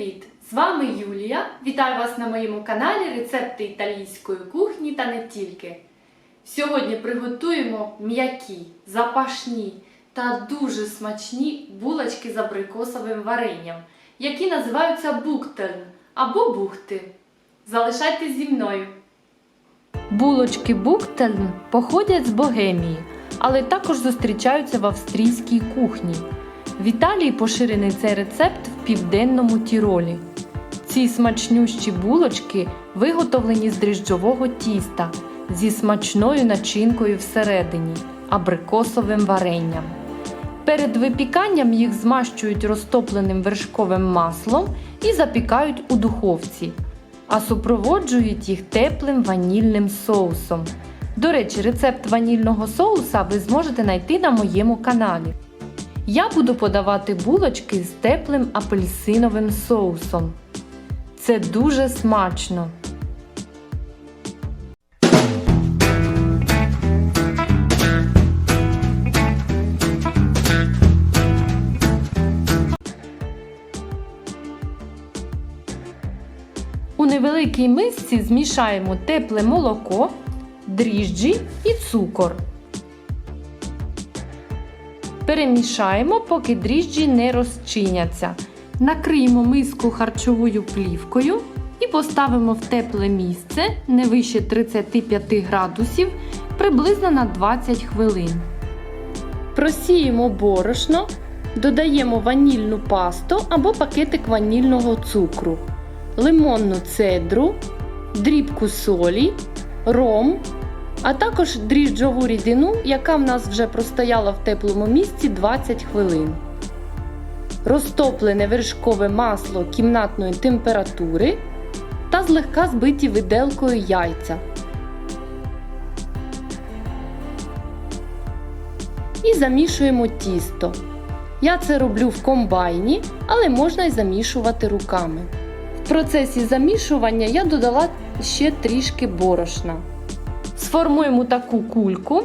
Привіт! З вами Юлія. Вітаю вас на моєму каналі Рецепти італійської кухні та не тільки. Сьогодні приготуємо м'які, запашні та дуже смачні булочки з абрикосовим варенням, які називаються буктельн або бухти. Залишайтесь зі мною. Булочки буктельн походять з Богемії, але також зустрічаються в австрійській кухні. В Італії поширений цей рецепт південному Тіролі. Ці смачнющі булочки виготовлені з дріжджового тіста зі смачною начинкою всередині абрикосовим варенням. Перед випіканням їх змащують розтопленим вершковим маслом і запікають у духовці, а супроводжують їх теплим ванільним соусом. До речі, рецепт ванільного соуса ви зможете знайти на моєму каналі. Я буду подавати булочки з теплим апельсиновим соусом. Це дуже смачно. У невеликій мисці змішаємо тепле молоко, дріжджі і цукор. Перемішаємо, поки дріжджі не розчиняться. Накриємо миску харчовою плівкою і поставимо в тепле місце не вище 35 градусів приблизно на 20 хвилин. Просіємо борошно, додаємо ванільну пасту або пакетик ванільного цукру, лимонну цедру, дрібку солі, ром, а також дріжджову рідину, яка в нас вже простояла в теплому місці 20 хвилин. Розтоплене вершкове масло кімнатної температури та злегка збиті виделкою яйця. І замішуємо тісто. Я це роблю в комбайні, але можна й замішувати руками. В процесі замішування я додала ще трішки борошна. Сформуємо таку кульку.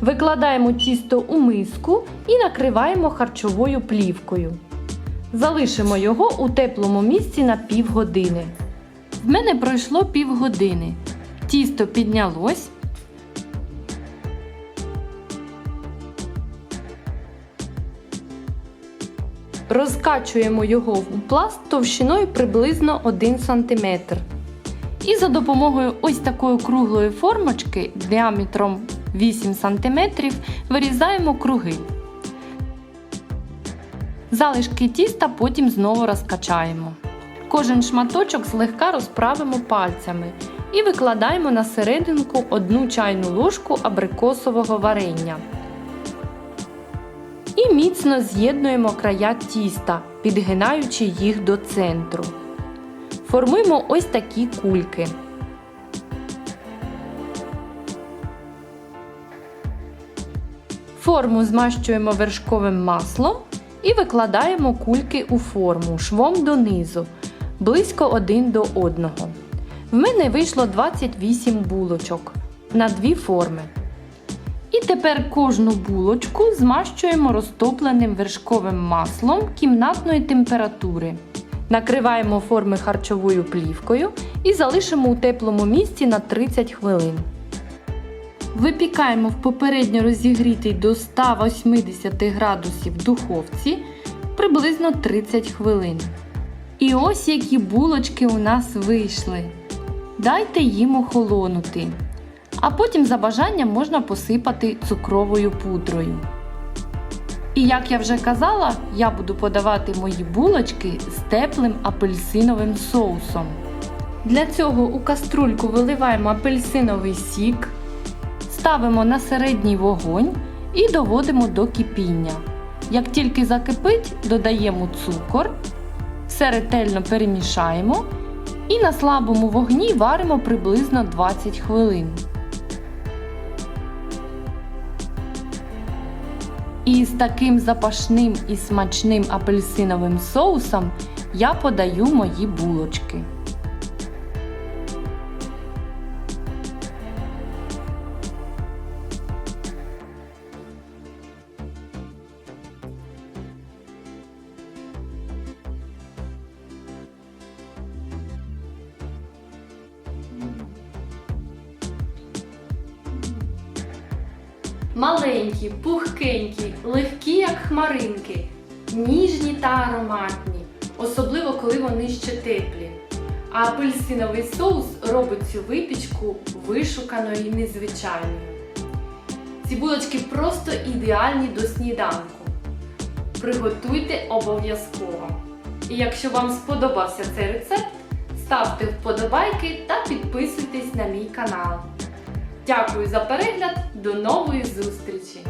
Викладаємо тісто у миску і накриваємо харчовою плівкою. Залишимо його у теплому місці на півгодини. В мене пройшло півгодини. Тісто піднялось. Розкачуємо його в пласт товщиною приблизно 1 см. І за допомогою ось такої круглої формочки діаметром 8 см вирізаємо круги. Залишки тіста потім знову розкачаємо. Кожен шматочок злегка розправимо пальцями і викладаємо на серединку 1 чайну ложку абрикосового варення. І міцно з'єднуємо края тіста, підгинаючи їх до центру. Формуємо ось такі кульки. Форму змащуємо вершковим маслом і викладаємо кульки у форму швом донизу, близько один до одного. В мене вийшло 28 булочок на дві форми. І тепер кожну булочку змащуємо розтопленим вершковим маслом кімнатної температури. Накриваємо форми харчовою плівкою і залишимо у теплому місці на 30 хвилин. Випікаємо в попередньо розігрітий до 180 градусів духовці приблизно 30 хвилин. І ось які булочки у нас вийшли. Дайте їм охолонути. А потім за бажанням можна посипати цукровою пудрою. І як я вже казала, я буду подавати мої булочки з теплим апельсиновим соусом. Для цього у каструльку виливаємо апельсиновий сік, ставимо на середній вогонь і доводимо до кипіння. Як тільки закипить, додаємо цукор, все ретельно перемішаємо і на слабому вогні варимо приблизно 20 хвилин. І з таким запашним і смачним апельсиновим соусом я подаю мої булочки. Маленькі, пухкенькі, легкі, як хмаринки, ніжні та ароматні, особливо коли вони ще теплі. А апельсиновий соус робить цю випічку вишуканою і незвичайною. Ці булочки просто ідеальні до сніданку. Приготуйте обов'язково. І якщо вам сподобався цей рецепт, ставте вподобайки та підписуйтесь на мій канал. Дякую за перегляд, до нової зустрічі!